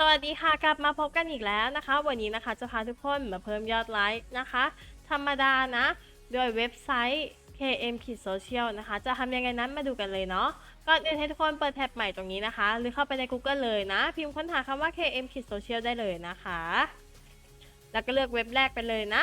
สวัสดีค่ะกลับมาพบกันอีกแล้วนะคะ วันนี้นะคะจะพาทุกคนมาเพิ่มยอดไลค์นะคะ ธรรมดานะโดยเว็บไซต์ KM k i d Social นะคะ จะทำยังไงนั้นมาดูกันเลยเนาะก่อนอื่นให้ทุกคนเปิดแท็บใหม่ตรงนี้นะคะ หรือเข้าไปใน Google เลยนะ พิมพ์ค้นหาคำว่า KM k i d Social ได้เลยนะคะ แล้วก็เลือกเว็บแรกไปเลยนะ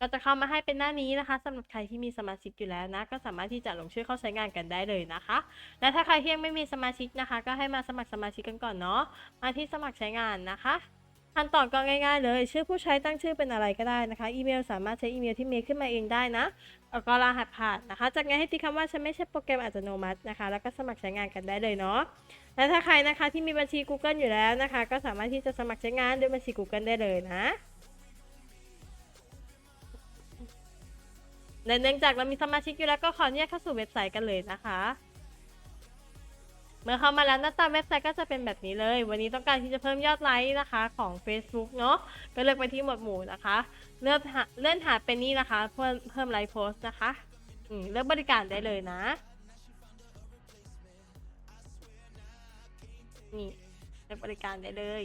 ก็จะเข้ามาให้เป็นหน้านี้นะคะสำหรับใครที่มีสมาชิกอยู่แล้วนะ ก็สามารถที่จะลงชื่อเข้าใช้งานกันได้เลยนะคะ และถ้าใครที่ยังไม่มีสมาชิกนะคะ ก็ให้มาสมัครสมาชิกกันก่อนเนาะมาที่สมัครใช้งานนะคะขั้นตอนก็ง่ายๆเลย ชื่อผู้ใช้ตั้งชื่อเป็นอะไรก็ได้นะคะ อีเมลสามารถใช้อีเมลที่เมลขึ้นมาเองได้นะแล้วก็รหัสผ่านนะคะ จากนั้นให้ติ๊กคำว่าฉันไม่ใช่โปรแกรมอัตโนมัตินะคะ แล้วก็สมัครใช้งานกันได้เลยเนาะ และถ้าใครนะคะที่มีบัญชี Google อยู่แล้วนะคะ ก็สามารถที่จะสมัครใช้งานด้วยบัญชี Google ได้เลยนะ และเนื่องจากเรามีสมาชิกอยู่แล้วก็ขออนุญาตเข้าสู่เว็บไซต์กันเลยนะคะ เมื่อเข้ามาแล้วหน้าตาเว็บไซต์ก็จะเป็นแบบนี้เลย วันนี้ต้องการที่จะเพิ่มยอดไลค์นะคะของ Facebook เนาะก็เลือกไปที่หมวดหมู่นะคะ เลือกเลื่อนหาเป็นนี่นะคะ เพิ่มเพิ่มไลค์โพสต์นะคะอืมเลือกบริการได้เลยนะนี่เลือกบริการได้เลย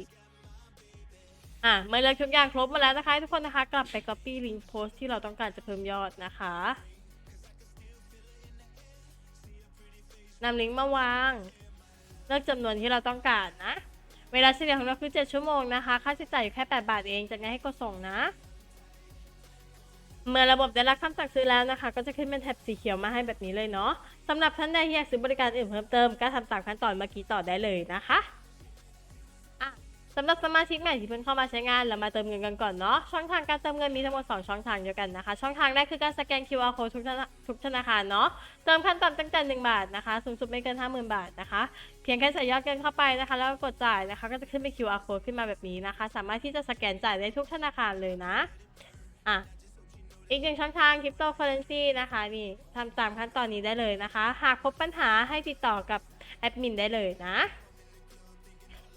อะเมื่อเลือกทุกอย่างครบหมาแล้วนะคะ ทุกคนนะคะกลับไป copy link post ที่เราต้องการจะเพิ่มยอดนะคะนำลิงก์มาวาง เลือกจำนวนที่เราต้องการนะ เวลาเฉลี่ยของเราคือ 7 ชั่วโมงนะคะ ค่าใช้จ่ายอยู่แค่ 8 บาทเองจากนั้นให้กดส่งนะ เมื่อระบบได้รับคำสั่งซื้อแล้วนะคะ ก็จะขึ้นเป็นแท็บสีเขียวมาให้แบบนี้เลยเนาะสำหรับท่านใดที่อยากซื้อบริการอื่นเพิ่มเติมก็ทำตามขั้นตอนเมื่อกี้ต่อได้เลยนะคะอะ สำหรับสมาชิกใหม่ที่เพิ่งเข้ามาใช้งานเรามาเติมเงินกันก่อนเนาะช่องทางการเติมเงินมีทั้งหมด 2 ช่องทางเดียวกันนะคะ ช่องทางแรกคือการสแกน QR code ทุกธนาทุกธนาคารเนาะเติมขั้นต่ำตั้งแต่ 1 บาทนะคะ สูงสุดไม่เกิน 50,000 บาทนะคะ เพียงแค่ใส่ยอดเงินเข้าไปนะคะ แล้วก็กดจ่ายนะคะ ก็จะขึ้นเป็น QR code ขึ้นมาแบบนี้นะคะ สามารถที่จะสแกนจ่ายได้ทุกธนาคารเลยนะอะอีกหนึ่งช่องทางคริปโตเคอเรนซีนะคะนี่ทำตามขั้นตอนนี้ได้เลยนะคะ หากพบปัญหาให้ติดต่อกับแอดมินได้เลยนะ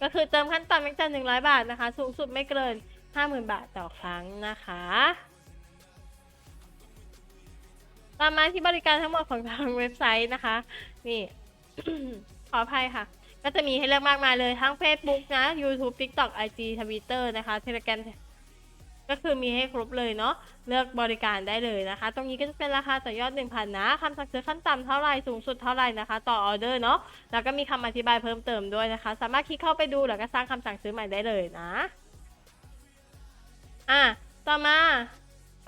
ก็คือเติมขั้นต่ำไม่เกินหนึ่งร้อยบาทนะคะ สูงสุดไม่เกินห้าหมื่นบาทต่อครั้งนะคะตามมาที่บริการทั้งหมดของทางเว็บไซต์นะคะ นี่ ขออภัยค่ะ ก็จะมีให้เลือกมากมายเลยทั้ง Facebook นะ YouTube TikTok IG Twitter นะคะ Telegram ก็คือมีให้ครบเลยเนาะเลือกบริการได้เลยนะคะ ตรงนี้ก็จะเป็นราคาต่อยอด 1,000นะคำสั่งซื้อขั้นต่ำเท่าไรสูงสุดเท่าไรนะคะ ต่อออเดอร์เนาะแล้วก็มีคำอธิบายเพิ่มเติมด้วยนะคะ สามารถคลิกเข้าไปดูแล้วก็สร้างคำสั่งซื้อใหม่ได้เลยนะอะต่อมา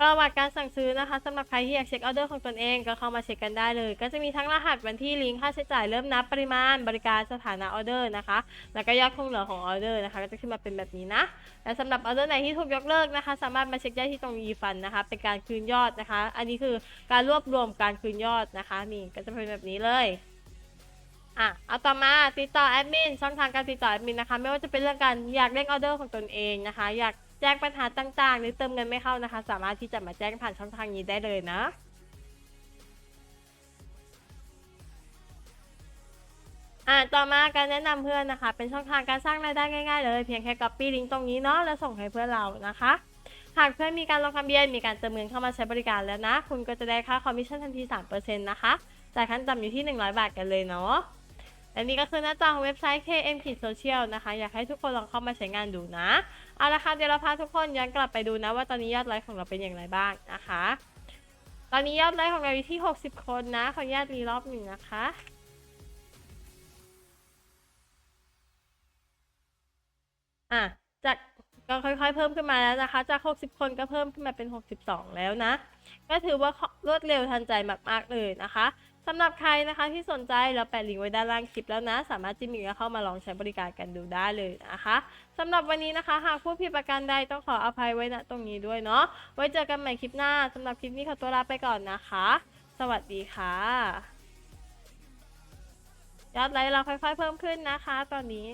ประวัติการสั่งซื้อนะคะสำหรับใครที่อยากเช็คออเดอร์ของตนเองก็เข้ามาเช็คกันได้เลย ก็จะมีทั้งรหัสวันที่ลิงก์ค่าใช้จ่ายเริ่มนับปริมาณบริการสถานะออเดอร์นะคะ แล้วก็ยอดคงเหลือของออเดอร์นะคะ ก็จะขึ้นมาเป็นแบบนี้นะและสำหรับออเดอร์ไหนที่ถูกยกเลิกนะคะ สามารถมาเช็คได้ที่ตรงรีฟันนะคะ เป็นการคืนยอดนะคะ อันนี้คือการรวบรวมการคืนยอดนะคะนี่ก็จะเป็นแบบนี้เลยอะเอาต่อมาติดต่อแอดมินช่องทางการติดต่อแอดมินนะคะ ไม่ว่าจะเป็นเรื่องการอยากเร่งออเดอร์ของตนเองนะคะ อยาก แจ้งปัญหาต่างๆ หรือเติมเงินไม่เข้านะคะ สามารถที่จะมาแจ้งผ่านช่องทางนี้ได้เลยนะอ่าต่อมาการแนะนำเพื่อนนะคะ เป็นช่องทางการสร้างรายได้ง่ายๆ เลย เพียงแค่ copy ลิงก์ตรงนี้เนาะแล้วส่งให้เพื่อนเรานะคะ หากเพื่อนมีการลงทะเบียนมีการเติมเงินเข้ามาใช้บริการแล้วนะ คุณก็จะได้ค่าคอมมิชชั่นทันที 3%นะคะจ่ายขั้นต่ำอยู่ที่ 100 บาทกันเลยเนาะ และนี่ก็คือหน้าจอของเว็บไซต์ KM k i d Social นะคะ อยากให้ทุกคนลองเข้ามาใช้งานดูนะ เอาละค่ะเดี๋ยวเราพาทุกคนย้อนกลับไปดูนะว่าตอนนี้ยอดไลค์ของเราเป็นอย่างไรบ้างนะคะ ตอนนี้ยอดไลค์ของเราอยู่ที่ 60 คนนะ ขออนุญาตรีรอบหนึ่งนะคะอะ ก็ค่อยๆ เพิ่มขึ้นมาแล้วนะคะ จาก 60 คนก็เพิ่มขึ้นมาเป็น 62 แล้วนะ ก็ถือว่ารวดเร็วทันใจมากๆเลยนะคะสำหรับใครนะคะที่สนใจเราแปะลิงก์ไว้ด้านล่างคลิปแล้วนะ สามารถจิ้มลิงก์เข้ามาลองใช้บริการกันดูได้เลยนะคะสำหรับวันนี้นะคะ หากผู้ผิดประการใดต้องขออภัยไว้ณตรงนี้ด้วยเนาะไว้เจอกันใหม่คลิปหน้าสำหรับคลิปนี้ขอตัวลาไปก่อนนะคะ สวัสดีค่ะยอดไลค์เราค่อยๆเพิ่มขึ้นนะคะ ตอนนี้